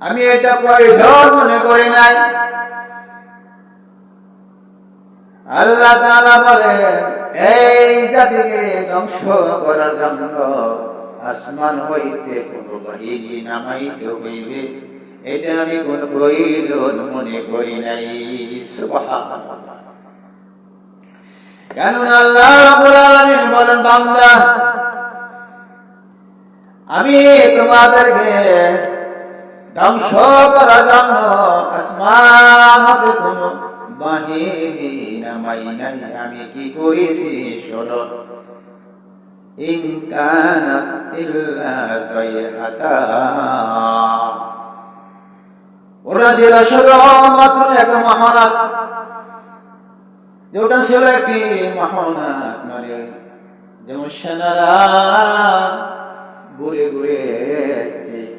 আমি এটা প্রয়োজন মনে করি নাই। আল্লাহ বলে এই জাতিকে ধ্বংস করার জন্য আসমান হইতে কোনো বাহিনী নামাইতে হইবে। এটা আমি কোন প্রয়োজন মনে করি নাই। সুবাহ আমি তোমাদেরকে ধ্বংস করার জন্য আসমান বাহিনী নামাই নাই। আমি কি করেছি শোনো? কানাত ইল্লা সাইহাতা ওটা ছিল মাত্র এক মহানাত যেটা ছিল একটি মহানাত মানে যেমন সেনারা ঘুরে ঘুরে একটি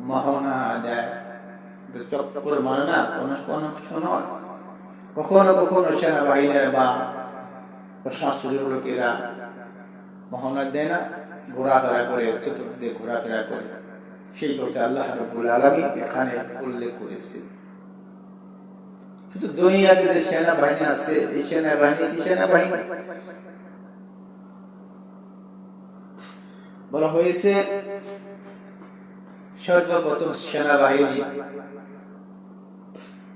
মহনা দেয় চক্কর মানে না কোনো কোনো সময় কখনো কখনো সেনাবাহিনীর বা প্রশাসনের লোকেরা মহনা দেয় না, ঘোরাফেরা করে চতুর্থে ঘোরাফেরা করে। সেই কথা আল্লাহ রব্বুল আলমী এখানে উল্লেখ করেছে শুধু দুনিয়াতে যে সেনাবাহিনী আছে, এই সেনাবাহিনী কি সেনাবাহিনী? বলা হয়েছে, সর্বপ্রথম সেনাবাহিনী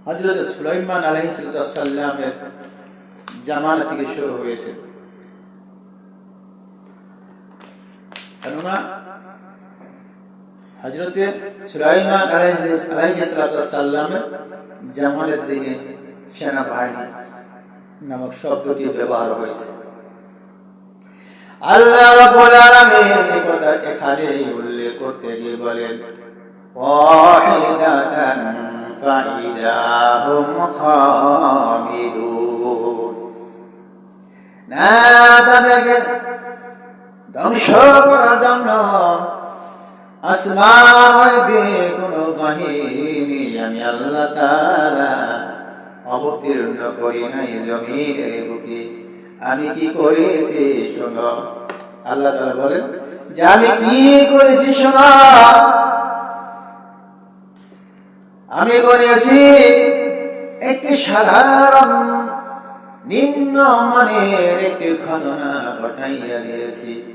হজরত সুলাইমান আলহিসাল্লামের জামানা থেকে শুরু হয়েছে। কেননা হজরতে সুলাইমান আলহিসাল্লামের জামানের দিনে নামক শব্দটি ব্যবহার হয়েছে। আল্লাহ রাব্বুল আলামিন এই কথা এখানে উল্লেখ করতে গিয়ে বলেন, ওয়াহিদাতান ফাইদাহুম না তাদেরকে ধ্বংস করার জন্য আসমান হইতে কোনো বাহিনী আমি আল্লাহ তাআলা অবতীর্ণ করি নাই জমিনের বুকে। আমি কি করেছি শোনো? আল্লাহ তাআলা বলেন, যে আমি কি করেছি শোনো? আমি করেছি একটি সাধারণ নিম্ন মানের একটি ঘটনা ঘটাইয়া দিয়েছি।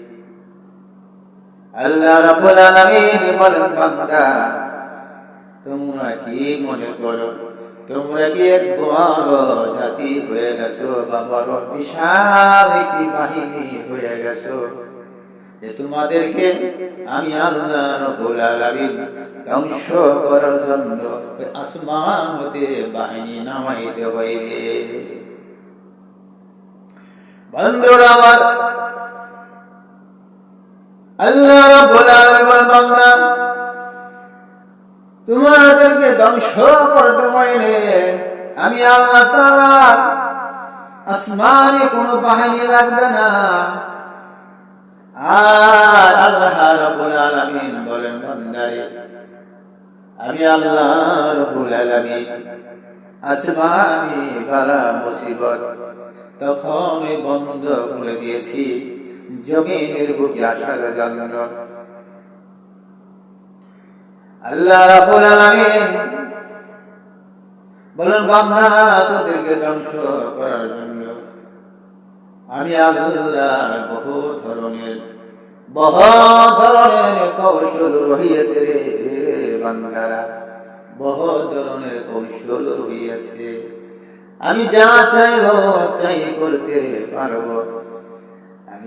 আল্লাহ রাব্বুল আলামিন বলেন, বান্দা, তোমরা কি মনে করো? তোমরা কি এক বড় জাতি হয়ে গেছো বা বড় বিশাল একটি বাহিনী হয়ে গেছো? যে তোমাদেরকে আমি আল্লাহ রব্বুল আলামিন ধ্বংস করার জন্য আসমান হতে বাহিনী নামাইতে হইবে। বন্ধুরা আমার ধ্বংস করতে হইলে আমি আল্লাহ তাআলা আসমানে কোনো বাহিনী লাগবে না। আর আল্লাহ রব্বুল আলামিন বলেন, বান্দারে, আমি আল্লাহ রব্বুল আলামিন আসমানি বালা মুসিবত তখন বন্ধ করে দিয়েছি, জমিনের বুকে আসার জন্য। আল্লাহ রাব্বুল আলামিন বলেন, বান্দা, তোদেরকে ধ্বংস করার জন্য আমি আল্লাহ বহু ধরনের বহু ধরনের কৌশল রহিয়েছে রে বান্দারা। বহু ধরনের কৌশল রহিয়েছে। আমি যা চাইব তাই করতে পারব।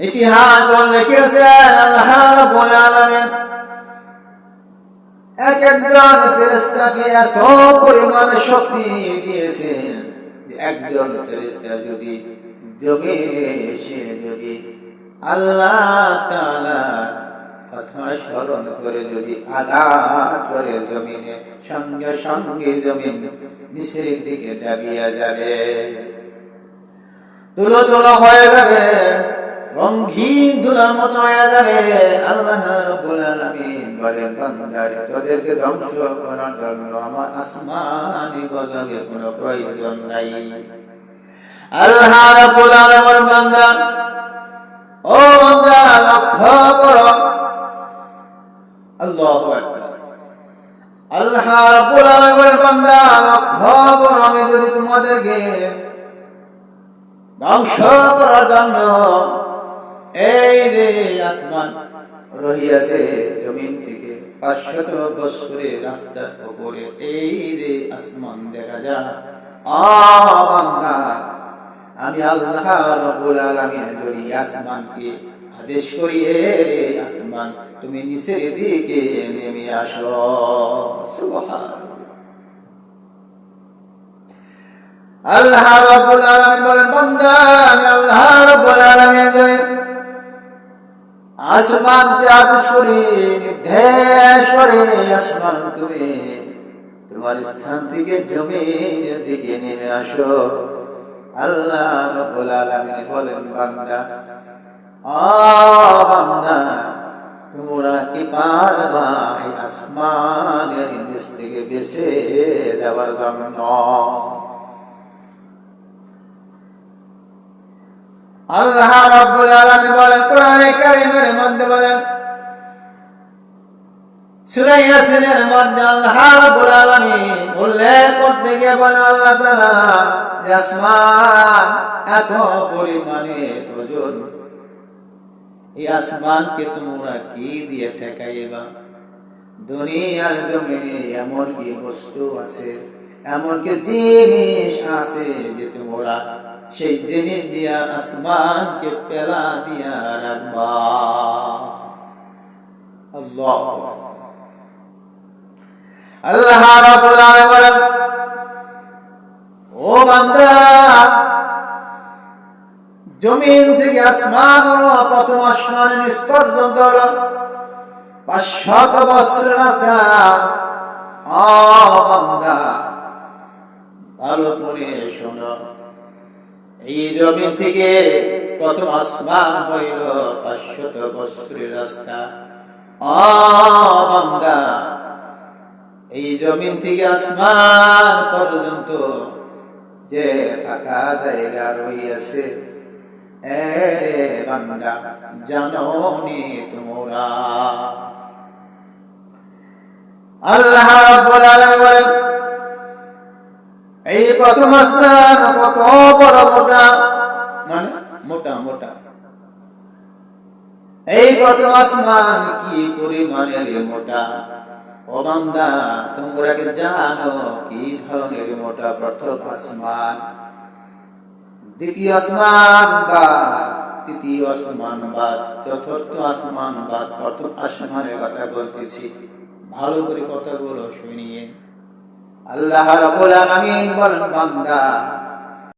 ইতিহাস লিখেছেন আল্লাহ রাব্বুল আলামিন এক একজন ফেরেস্তাকে এত পরিমাণ শক্তি দিয়েছেন একজন ফেরেস্তা যদি জমিনে এসে যদি আল্লাহ তাআলা কথা স্মরণ করে যদি আঘাত করে জমিনে সঙ্গে সঙ্গে জমিন নিচের দিকে ডাবিয়া যাবে তুলো তুলো হয়ে যাবে। রঙিন তুলার মতো হয়ে যাবে। আল্লাহ রাব্বুল আলামিন বলেন, বান্দারে, তোদেরকে ধ্বংস করার জন্য আমার আসমানি গজবের কোনো প্রয়োজন নাই। আল্লাহ রাব্বুল আলামিন বান্দা, ও বান্দা, লক্ষ্য করো। আল্লাহু আকবার। আল্লাহ রাব্বুল আলামিনের বান্দা, লক্ষ্য করো, আমি যদি তোমাদেরকে ধ্বংস করার জন্য এই যে আসমান, রহিয়াছে জমিন থেকে পাঁচশত বৎসরের রাস্তার উপরে। এই যে আসমান, দেখা আমি আল্লাহ রব্বুল আলামিন যদি আসমানকে আদেশ করি রে আসমান, তুমি নিচের দিকে নেমে আসো। সুবহানাল্লাহ। আল্লাহ আলামিন বলেন, বান্দা, আমি আল্লাহ করি নির্দেশ করে আসমান তুমি। তোমার স্থান থেকে জমিনের দিকে নেমে আসো। আল্লাহ রাব্বুল বলেন, বান্দা, আ তোমরা কি পারবা আসমানের নিচ থেকে বেঁচে যাওয়ার জন্য? আল্লাহ আলামিন বলেন, কোরআনে কারীমের মধ্যে বলেন ইয়াসিনের মধ্যে আল্লাহ আলামিন উল্লেখ করতে গিয়ে বলেন, আল্লাহ তাআলা এত পরিমাণে ওজন এই আসমানকে তোমরা কি দিয়ে ঠেকাইবা? দুনিয়ার জমিনে এমন কি বস্তু আছে, এমন কি জিনিস আছে যে তোমরা সেই জিনিস দিয়া আসমানকে পেলা দিয়া রাখবা। আল্লাহ। ও জমিন থেকে আসমান প্রথম আসমানের নিচ পর্যন্ত পাঁচশত বছরের রাস্তা ও ভালো করে শোনো। এই জমিন থেকে প্রথম আসমান হইল পাঁচশত বছরের রাস্তা। ও এই জমিন থেকে আসমান পর্যন্ত যে ফাঁকা জায়গা রইয়াছে বান্দা, জাননি তোমরা। আল্লাহ বলেন এই প্রথম আসমান কত বড় মোটা। মানে মোটা মোটা। এই প্রথম কি পরিমাণের মোটা? তোমরা কি জানো কি ধরনের মোটা প্রথম আসমান দ্বিতীয় আসমান বা তৃতীয় আসমান বা চতুর্থ আসমান বা প্রথম আসমানের কথা বলতেছি। ভালো করে কথাগুলো শুনিয়ে। আল্লাহ রাব্বুল আলামিন বলেন বান্দা